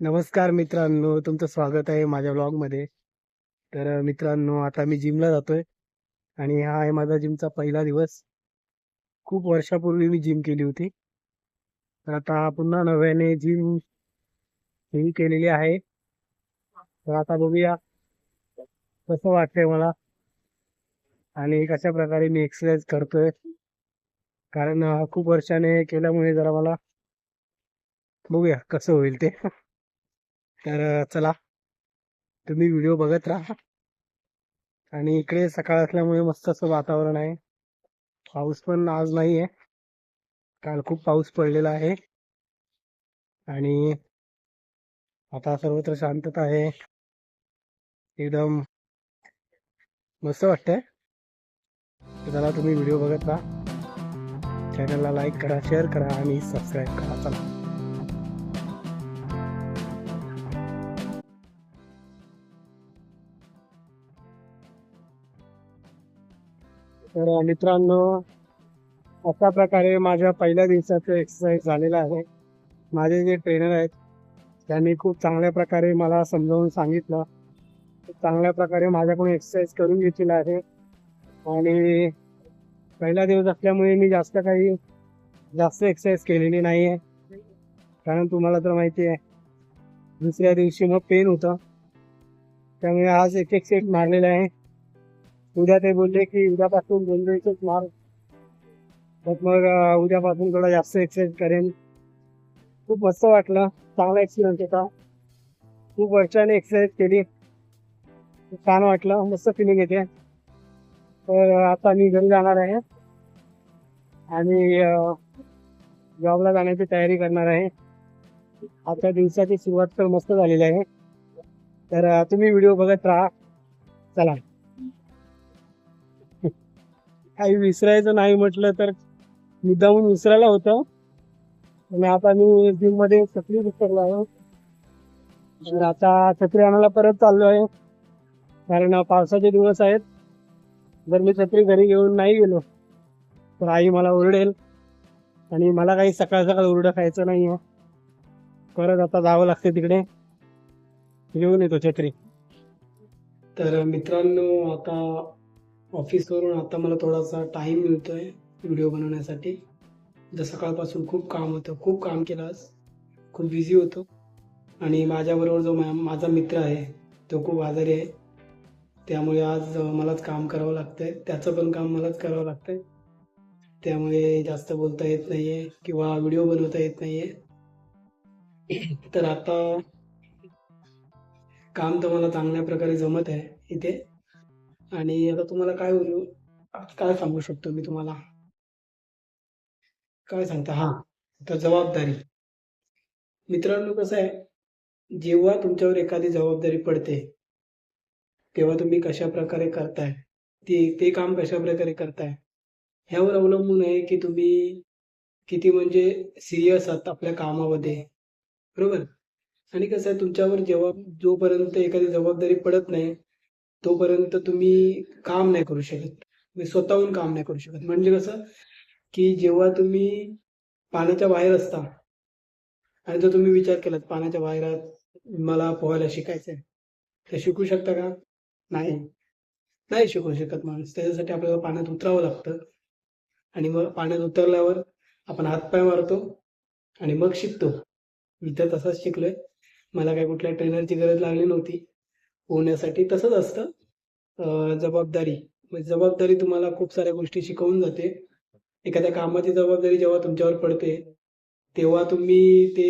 नमस्कार मित्रांनो तुमचं स्वागत आहे माझ्या ब्लॉगमध्ये तर मित्रांनो आता मी जिमला जातोय आणि हा आहे माझा जिमचा पहिला दिवस. खूप वर्षापूर्वी मी जिम केली होती. तर आता पुन्हा नव्याने जिम ही केलेली आहे. तर आता बघूया कसं वाटतंय मला आणि कशा प्रकारे मी एक्सरसाइज करतोय. कारण खूप वर्षाने केल्यामुळे जरा मला बघूया कसं होईल ते. तर चला. तुम्ही व्हिडिओ बघत राहा. आणि इकडे सकाळ असल्यामुळे मस्त असं वातावरण आहे. पाऊस पण आज नाही आहे काल खूप पाऊस पडलेला आहे. आणि आता सर्वत्र शांतता आहे. एकदम मस्त वाटतंय. चला तुम्ही व्हिडिओ बघत राहा. चॅनलला लाईक करा शेअर करा आणि सबस्क्राईब करा. चला. तर मित्रांनो अशा प्रकारे माझ्या पहिल्या दिवसाचं एक्सरसाइज झालेलं आहे. माझे जे ट्रेनर आहेत त्यांनी खूप चांगल्या प्रकारे मला समजावून सांगितलं. चांगल्या प्रकारे माझ्याकडून एक्सरसाइज करून घेतलेला आहे. आणि पहिला दिवस असल्यामुळे मी जास्त काही जास्त एक्सरसाइज केलेली नाही आहे कारण तुम्हाला तर माहिती आहे दुसऱ्या दिवशी मग पेन होतं. त्यामुळे आज एक एक सेट मारलेला आहे. उद्या ते बोलले की उद्यापासून दोन दिवसच मार तर मग उद्यापासून थोडा जास्त एक्सरसाइज करेन. खूप मस्त वाटलं. चांगला एक्सपिरियन्स होता. खूप वर्षाने एक्सरसाइज केली. खूप छान वाटलं. मस्त फिलिंग येते. तर आता मी घरी जाणार आहे. आणि जॉबला जाण्याची तयारी करणार आहे. आजच्या दिवसाची सुरुवात तर मस्त झालेली आहे. तर तुम्ही व्हिडिओ बघत राहा. चला. काही विसरायचं नाही म्हटलं तर मुद्दामून विसरायला होतं. आणि आता मी जिममध्ये छत्री विसरलो आहे आता छत्री आणायला परत चाललो आहे. कारण पावसाचे दिवस आहेत. जर मी छत्री घरी घेऊन नाही गेलो तर आई मला ओरडेल. आणि मला काही सकाळ सकाळ ओरडं खायचं नाही आहे परत आता जावं लागते तिकडे. घेऊन येतो छत्री. तर मित्रांनो आता ऑफिसवरून आता मला थोडासा टाइम मिळतोय व्हिडिओ बनवण्यासाठी. जर सकाळपासून खूप काम होतं खूप काम केलं आज. खूप बिझी होतो. आणि माझ्याबरोबर जो मा- माझा मित्र आहे तो खूप आजारी आहे. त्यामुळे आज मलाच काम करावं लागतंय. त्याचं पण काम मलाच करावं लागतंय. त्यामुळे जास्त बोलता येत नाहीये किंवा व्हिडिओ बनवता येत नाहीये. तर आता काम तर मला चांगल्या प्रकारे जमत आहे इथे. आणि आता तुम्हाला काय होईल? आज काय सांगू शकतो मी तुम्हाला? काय सांगता? हा तर जबाबदारी. मित्रांनो कसं आहे? जेव्हा तुमच्यावर एखादी जबाबदारी पडते तेव्हा तुम्ही कशा प्रकारे करताय? ते ते काम कशा प्रकारे करताय? ह्यावर अवलंबून आहे की तुम्ही किती म्हणजे सिरियस आहात आपल्या कामामध्ये. बरोबर? आणि कसं आहे तुमच्यावर जेव्हा जोपर्यंत एखादी जबाबदारी पडत नाही तोपर्यंत तुम्ही काम नाही करू शकत. तुम्ही स्वतःहून काम नाही करू शकत. म्हणजे कसं की जेव्हा तुम्ही पाण्याच्या बाहेर असता आणि जर तुम्ही विचार केलात पाण्याच्या बाहेर मला पोहायला शिकायचं आहे तर शिकू शकता का? नाही. नाही शिकू शकत माणूस. त्याच्यासाठी आपल्याला पाण्यात उतरावं लागतं. आणि मग पाण्यात उतरल्यावर आपण हातपाय मारतो आणि मग शिकतो. मी तर तसाच शिकलोय. मला काही कुठल्या ट्रेनरची गरज लागली नव्हती. होण्यासाठी तसंच असतं. जबाबदारी. म्हणजे जबाबदारी तुम्हाला खूप साऱ्या गोष्टी शिकवून जाते. एखाद्या कामाची जबाबदारी जेव्हा तुमच्यावर पडते तेव्हा तुम्ही ते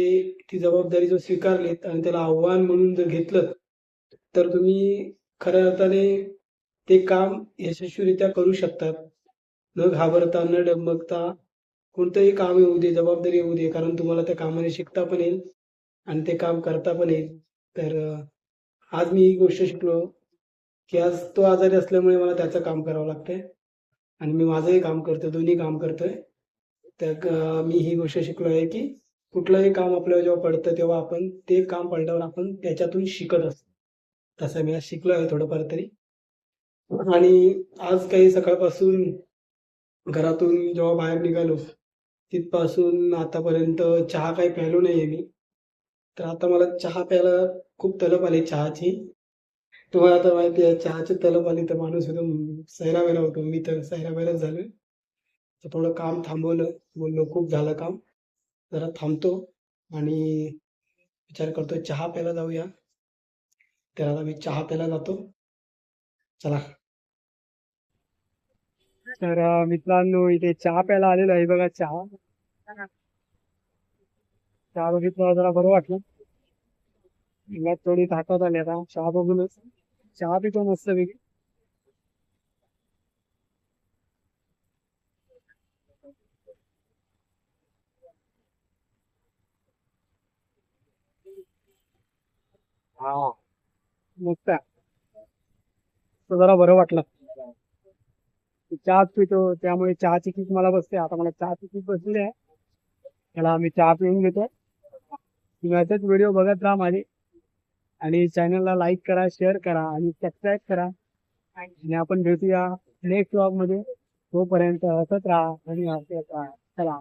ती जबाबदारी जर स्वीकारलीत आणि त्याला आव्हान म्हणून जर घेतलं तर तुम्ही खऱ्या अर्थाने ते काम यशस्वीरित्या करू शकतात. न घाबरता न डगमगता कोणतंही काम येऊ दे जबाबदारी येऊ दे कारण तुम्हाला त्या कामाने शिकता पण येईल आणि ते काम करता पण येईल. तर आज मी ही गोष्ट शिकलो की आज तो आजारी असल्यामुळे मला त्याचं काम करावं लागतंय. आणि मी माझंही काम करतोय दोन्ही काम करतोय. तर मी ही गोष्ट शिकलो आहे की कुठलंही काम आपल्याला जेव्हा पडतं तेव्हा आपण ते काम पडल्यावर आपण त्याच्यातून शिकत असतो. तसं मी आज शिकलो आहे थोडंफार तरी. आणि आज काही सकाळपासून घरातून जेव्हा बाहेर निघालो तिथपासून आतापर्यंत चहा काही प्यायलो आहे मी. तर आता मला चहा प्यायला खूप तलप आली चहाची. तुम्हाला आता माहिती आहे चहाची तलप आली तर माणूस एकदम सैरावैरा होतो. मी तर सैरावैराच झालो तर थोडं काम थांबवलं. बोललो खूप झालं काम. जरा थांबतो आणि विचार करतोय चहा प्यायला जाऊया. तर आता मी चहा प्यायला जातो. चला. तर मित्रांनो इथे चहा प्यायला आलेलो आहे. बघा चहा. चहा मला जरा बरं वाटलं. मग थोडी ताकद आली आता चहा बघूनच. चहा पितो मस्त पैकी. हा. मस्त जरा बरं वाटलं. चहाच पितो त्यामुळे चहाची किक मला बसते. आता मला चहाची किक बसली आहे. त्याला आम्ही चहा पिऊन घेतो. तुम्ही असेच व्हिडिओ बघत राहा माझे. आणि चॅनलला लाईक करा शेअर करा आणि सबस्क्राईब करा. आणि आपण भेटूया नेक्स्ट व्लॉगमध्ये. तोपर्यंत हसत राहा. आणि हसत राहा चला.